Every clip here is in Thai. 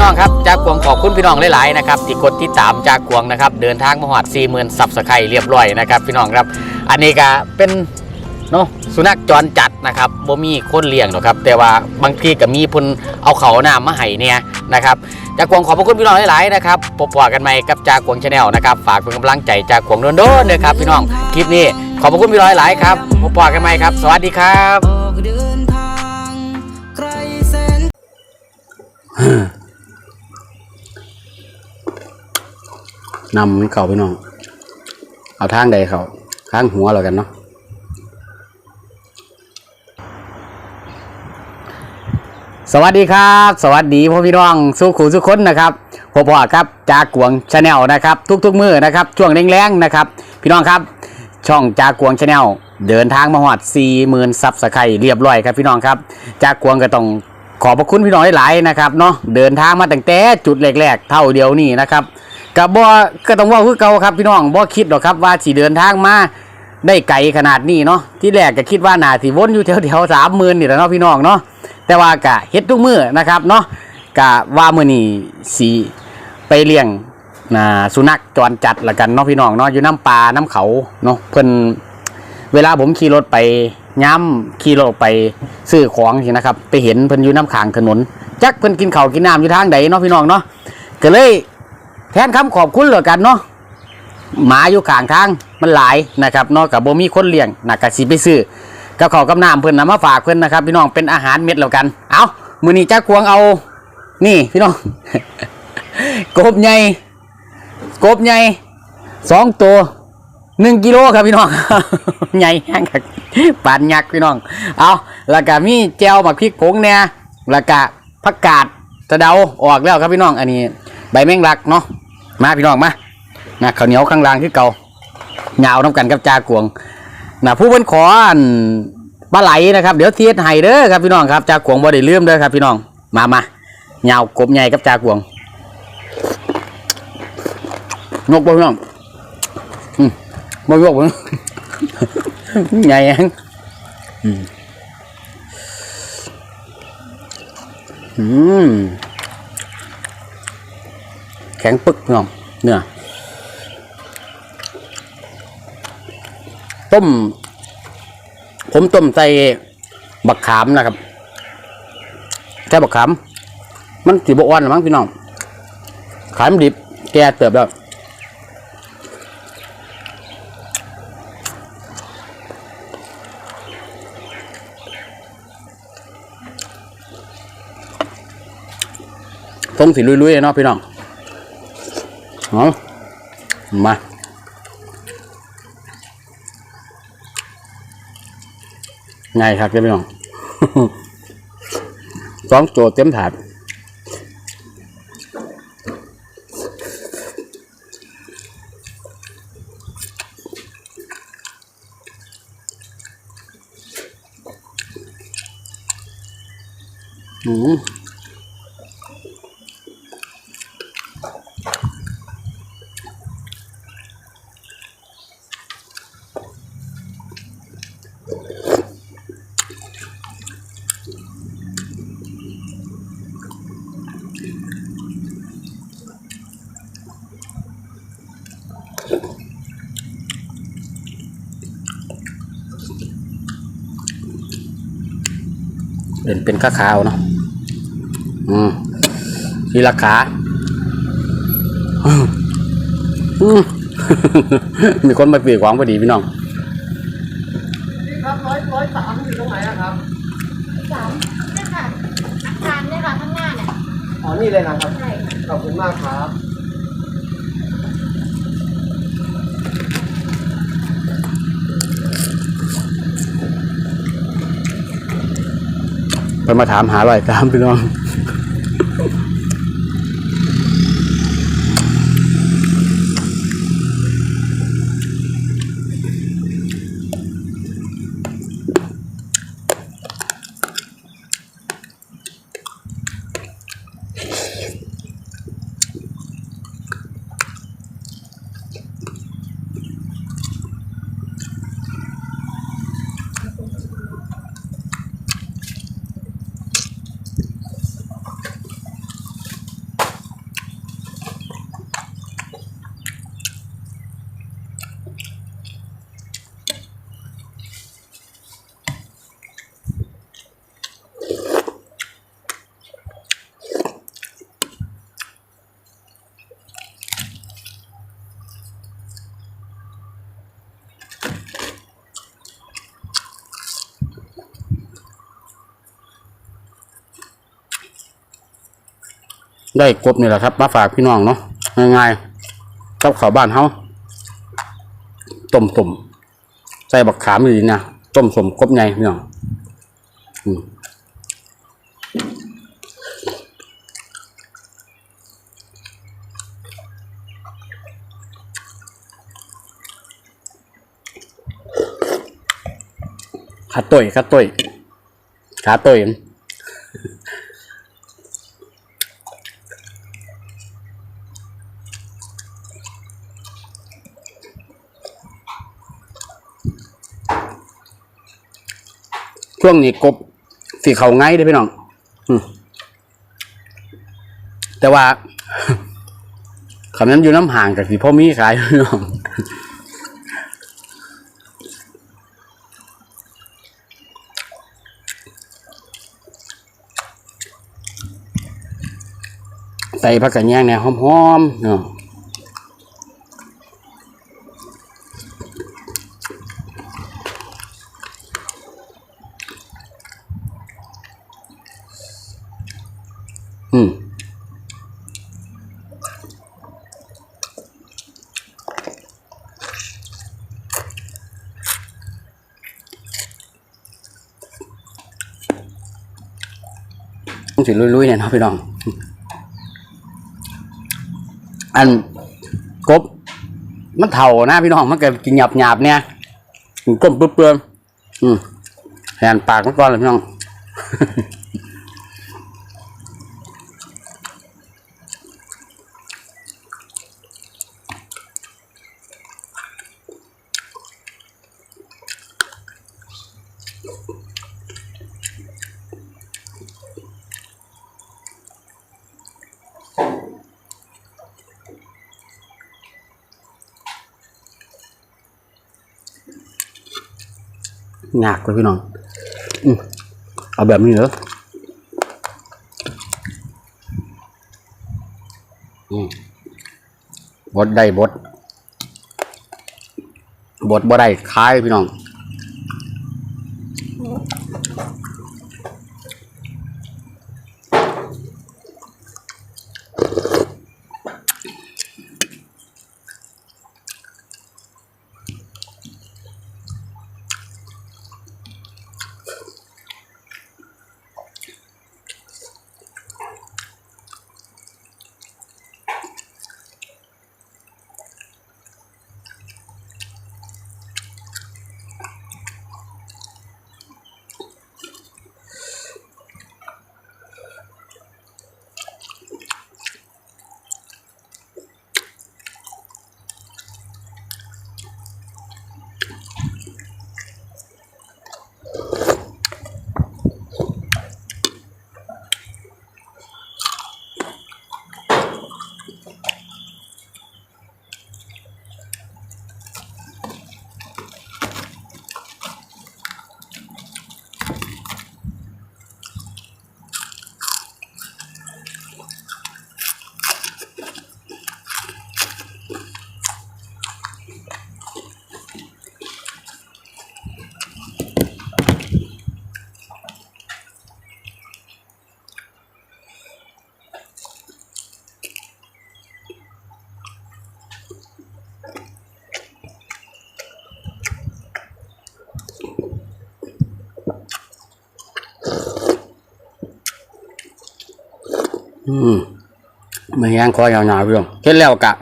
พี่น้องครับจากกวงขอบคุณพี่น้องหลายๆนะครับที่กดติดตามจากกวงนะครับเดินทางมาหอด4 0,000ซับสไครเรียบร้อยนะครับพี่น้องครับ อันนี้ก็เป็นเนาะสุนัขจรจัดนะครับบ่มีคนเลี้ยงหรอกครับ แต่ว่าบางทีก็มีพุ่นเอาเขาหน้ามาให้เนี่ยนะครับจากกวงขอบพระคุณพี่น้องหลายๆนะครับพบปะกันใหม่กับจากกวงชาแนลนะครับฝากเป็นกำลังใจจากกวงโดนๆนะครับพี่น้องคลิปนี้ขอบพระคุณพี่น้องหลายๆครับพบปะกันใหม่ครับ สวัสดีครับออกเดิ นำมันเข่าไปน้อง เอาทางใดเขาทางหัวเรากันเนาะสวัสดีครับ สวัสดีพ่อพี่น้องสู้ขู่สู้คนนะครับพ่อพ่อครับจากกวงชาแนลนะครับ ทุกๆมือนะครับช่วงแรงๆนะครับ พี่น้องครับช่องจากกวงชาแนลเดินทางมาหอด4 0,000ซับสไครต์เรียบร้อยครับพี่น้องครับ จากกวงก็ต้องขอบพระคุณพี่น้องหลายๆนะครับเนาะเดินทางมาตั้งแต่จุดแรกๆ เท่าเดียวนี่นะครับ กับบ่ก็ต้องว่าคือเก่าครับพี่น้องบ่คิดหรอกครับว่าสิเดินทางมาได้ไกลขนาดนี้เนาะที่แรกก็คิดว่าน่าสิวนอยู่แถวๆสามหมื่นนี่แหละเนาะพี่น้องเนาะแต่ว่ากะเฮ็ดทุกมือนะครับเนาะกะว่ามือนี้สิไปเลี้ยงน่าสุนัขจรจัดละกันเนาะพี่น้องเนาะอยู่น้ำปลาน้ำเขาเนาะเพิ่นเวลาผมขี่รถไปย้ำขี่รถไปซื้อของสินะครับ ไปเห็นเพิ่นอยู่น้ำขางถนนจักเพิ่นกินเขากินน้ำอยู่ทางใดเนาะพี่น้องเนาะก็เลย แทนคำขอบคุณเหลือกันเนาะหมาอยู่ข้างทางมันหลายนะครับเนาะกับบ่มีคนเลี้ยงนะกะสิไปซื้อกับข้ากับน้ำเพิ่อนนำมาฝากเพิ่อนนะครับ พี่น้องเป็นอาหารเม็ดแล้วกัน เอามือนี้จ้าควงเอา นี่พี่น้องกบใหญ่กบใหญ่สองตัวหนึ่งกิโลครับพี่น้องใหญ่แห้งครับปานยักษ์พี่น้อง เอาแล้วก็มีแจวหมักพริกผงเนี่ยแล้วก็ผักกาดสะเดาออกแล้วครับพี่น้อง อันนี้ ใบแมงลักเนาะมาพี่น้องมานะข้าวเหนียวข้างล่างคือเก่าเหงาน้ำกันกับจากวงนะผู้เป็นขออันปลาไหลนะครับ เดี๋ยวเทียดให้เด้อครับพี่น้องครับจากวงบ่ได้ลืมเด้อครับพี่น้องมามาเหงากบใหญ่กับจากวงนกบ่พี่น้องมายกมันใหญ่ยังอืมอืม แข็งปึกเนาะเนื้อต้ม ผมต้มใส่บักขามนะครับใส่บักขาม มันสีบอ่อนหรือมั้งพี่น้อง ขายมันดิบ แกเติบแล้วทรงสีลุยๆเนาะพี่น้อง เอามาง่ายครับพี่น้องสองโจทย์เต็มถาดอืม เป็นเป็นข้าขาวเนาะอืมทีละขาอืมอืมมีคนมาปีกวางพอดีพี่น้องครับร้อยร้อยสามอยู่ตรงไหนอะครับสามเนี่ยค่ะอาคารเนี่ยค่ะข้างหน้าเนี่ยอ๋อนี่เลยนะครับใช่ขอบคุณมากครับ เพิ่นมาถามหาร้อยตามพี่น้อง ได้กบนี่แหละครับ มาฝากพี่น้องเนาะง่ายๆกับข้าวบ้านเฮาต้มสมใส่บักขามอยู่นะต้มสมกบใหญ่พี่น้องขาต้ยขาต้ยขาต้ย ช่วงนี้กบสีเขาง่ายเด้พี่น้องอแต่ว่าคำนั้นอยู่น้ำห่างกับสีพ่อมีขายพี่น้องใส่ผักกระแยงเนี่ยหอมๆเนาะ สิลุยๆเนี่ยนะพี่น้อง อันกบ มันเท่านะพี่น้องมันก็กินหยาบหยาบเนี่ยก้มเปื้อนๆอืมแหนปากมันก่อนเลยพี่น้อง หนักเลยพี่น้องอเอาแบบนี้เหรออบดได้บดบดบ่ได้คายพี่น้อง อืมไม่แห้งคอยาวๆพี่น้องเสร็จแล้วกะ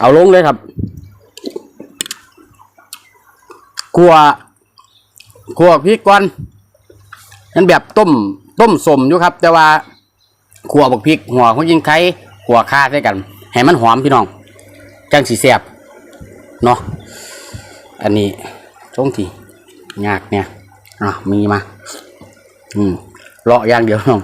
เอาลงเลยครับ กลัวกลัวพริกก่อนนั่นแบบต้ม ต้มสมอยู่ครับ แต่ว่าขัวบักพริก หัวหัวยิงไข่ขัวข้าใส่กัน ให้มันหอมพี่น้อง จังสีแสบเนาะ อันนี้ช่วงที่ยากเนี่ยอะมีมา อืมเลาะอย่างเดียวน้อง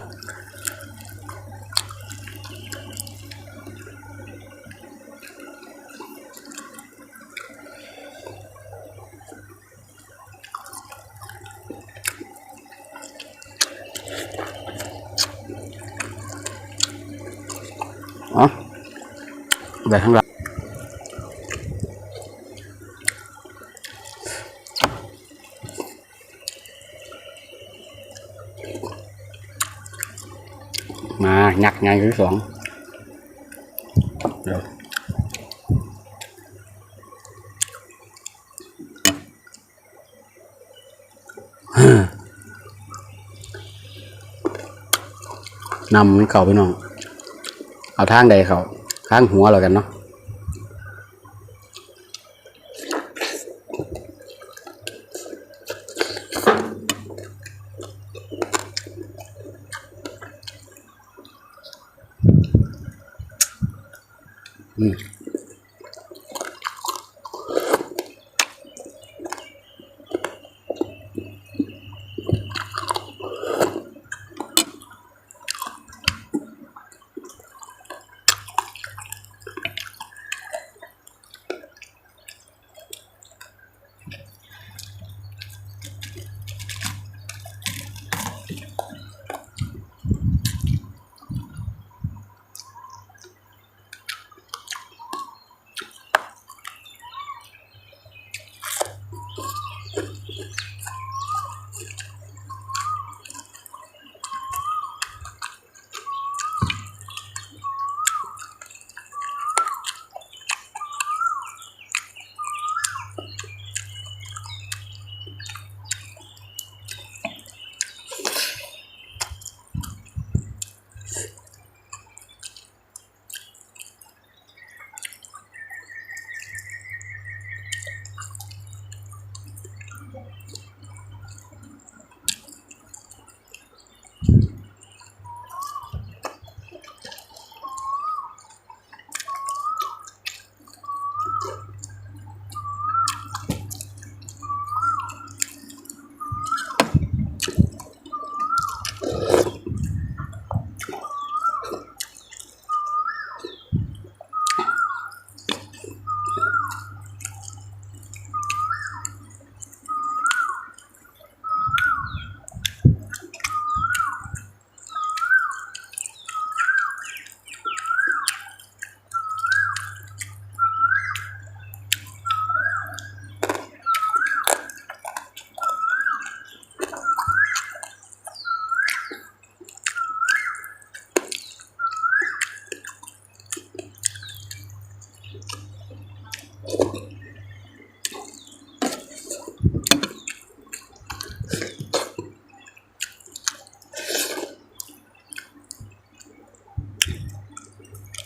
แบบข้างหลังมาหนักไงคือสองเดี๋ยวนำมันเข้าไปน้อง เอาทางใดเขา ข้างหัวเรากันเนาะ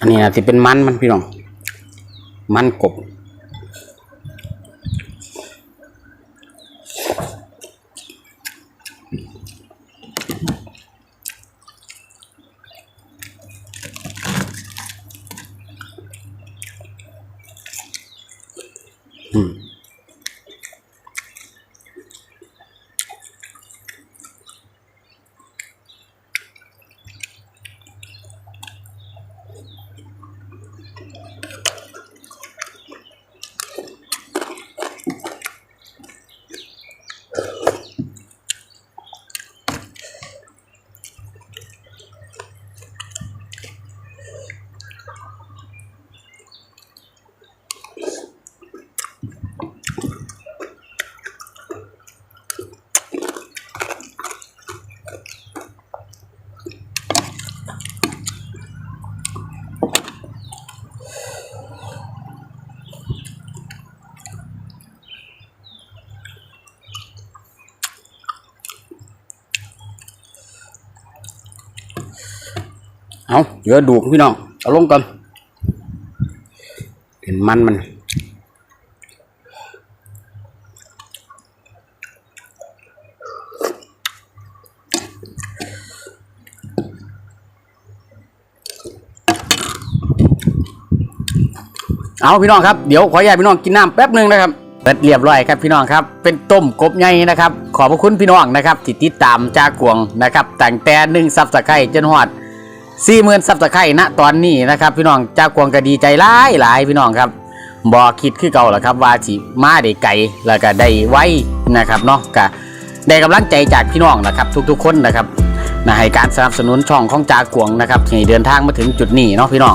นี่นะที่เป็นมันมันพี่น้อง มันกบ อืม เอาเดี๋ยวดูพี่น้อง เอาลงก่อนเห็นมันมันเอาพี่น้องครับเดี๋ยวขออนุญาตพี่น้องกินน้ำแป๊บหนึ่งนะครับเสร็จเรียบร้อยครับพี่น้องครับ เป็นต้มกบใหญ่นะครับ ขอบพระคุณพี่น้องนะครับที่ติดตามจากกวงนะครับแต่งแต่หนึ่งซับสไครต์จนหอด สี่หมื่นซับสไครต์ณตอนนี้นะครับ พี่น้องจากกวงก็ดีใจหลายหลายพี่น้องครับบอคิดคือเก่าแหละครับ ว่าสิมาได้ไกลแล้วก็ได้ไวนะครับเนาะก็ได้กำลังใจจากพี่น้องนะครับ ทุกๆคนนะครับนะให้การสนับสนุนช่องของจากวงนะครับให้เดินทางมาถึงจุดนี้เนาะพี่น้อง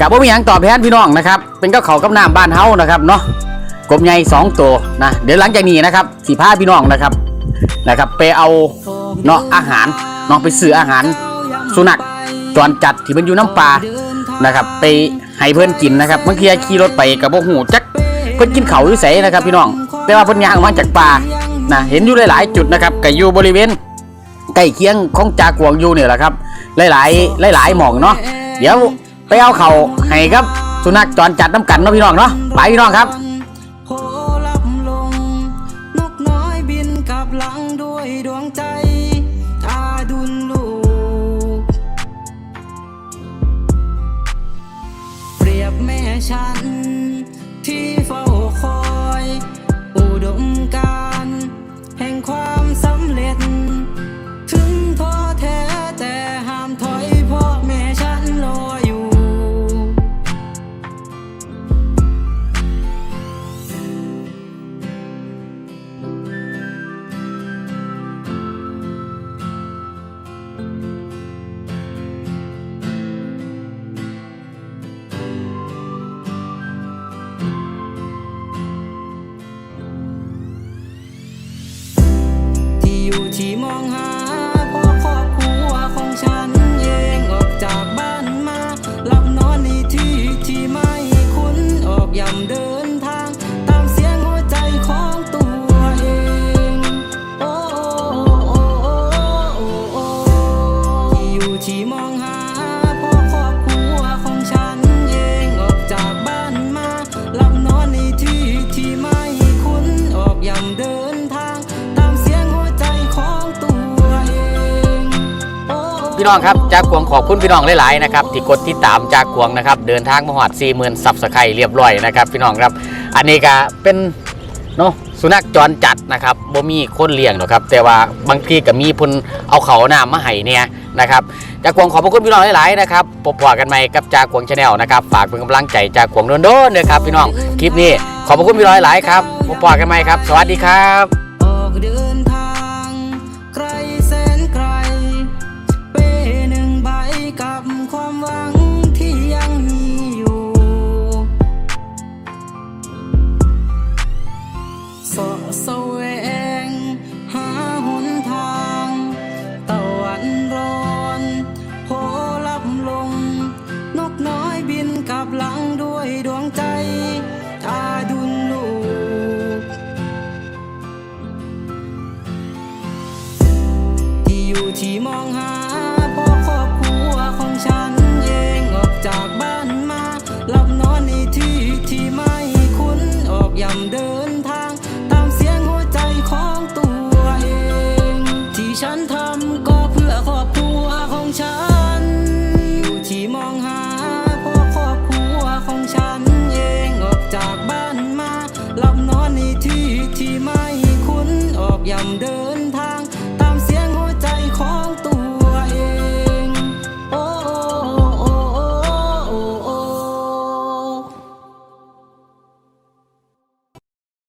กับว่ามีหยังตอบแทนพี่น้องนะครับ เป็นก็เขากับน้ำบ้านเฮานะครับเนาะกบใหญ่สองตัวนะเดี๋ยวหลังจากนี้นะครับสีผ้าพี่น้องนะครับนะครับ ไปเอาเนาะอาหารเนาะไปซื้ออาหารสุนัข จรจัดที่มันอยู่น้ำปลานะครับ ไปให้เพื่อนกินนะครับบางทีขี่รถไปกับบ่หูจักเพิ่นกินเขาอยู่ไสนะครับพี่น้องแต่ว่าเพิ่นย่างมาจากป่านะเห็นอยู่หลายๆ จุดนะครับก็อยู่บริเวณใกล้เคียงของจากวงอยู่เนี่ยแหละครับ หลายๆหลายๆหม่องเนาะเดี๋ยวไปเอาเขาให้ครับสุนัขจรจัดน้ำกันเนาะพี่น้องเนาะไปพี่น้องครับโหลับลงนกน้อยบินกลับหลังด้วยดวงใจ ฉัน ที่มองหาพ่อครอบครัวของฉันเองออกจาก พี่น้องครับจากกวงขอบคุณพี่น้องหลายๆนะครับที่กดติดตามจากกวงนะครับเดินทางมาหอด4 0,000ซับสไครเรียบร้อยนะครับพี่น้องครับอันนี้ก็เป็นเนาะสุนัขจรจัดนะครับบ่มีคนเลี้ยงหรอกครับ แต่ว่าบางทีก็มีพนเอาเขาหน้ามาให้เนี่ยนะครับจากกวงขอบพระคุณพี่น้องหลายๆนะครับพบกันใหม่กับจากกวงชาแนลนะครับฝากเป็นกำลังใจจากกวงโดนๆนะครับพี่น้องคลิปนี้ขอบพระคุณพี่น้องหลายๆครับพบกันใหม่ครับ สวัสดีครับ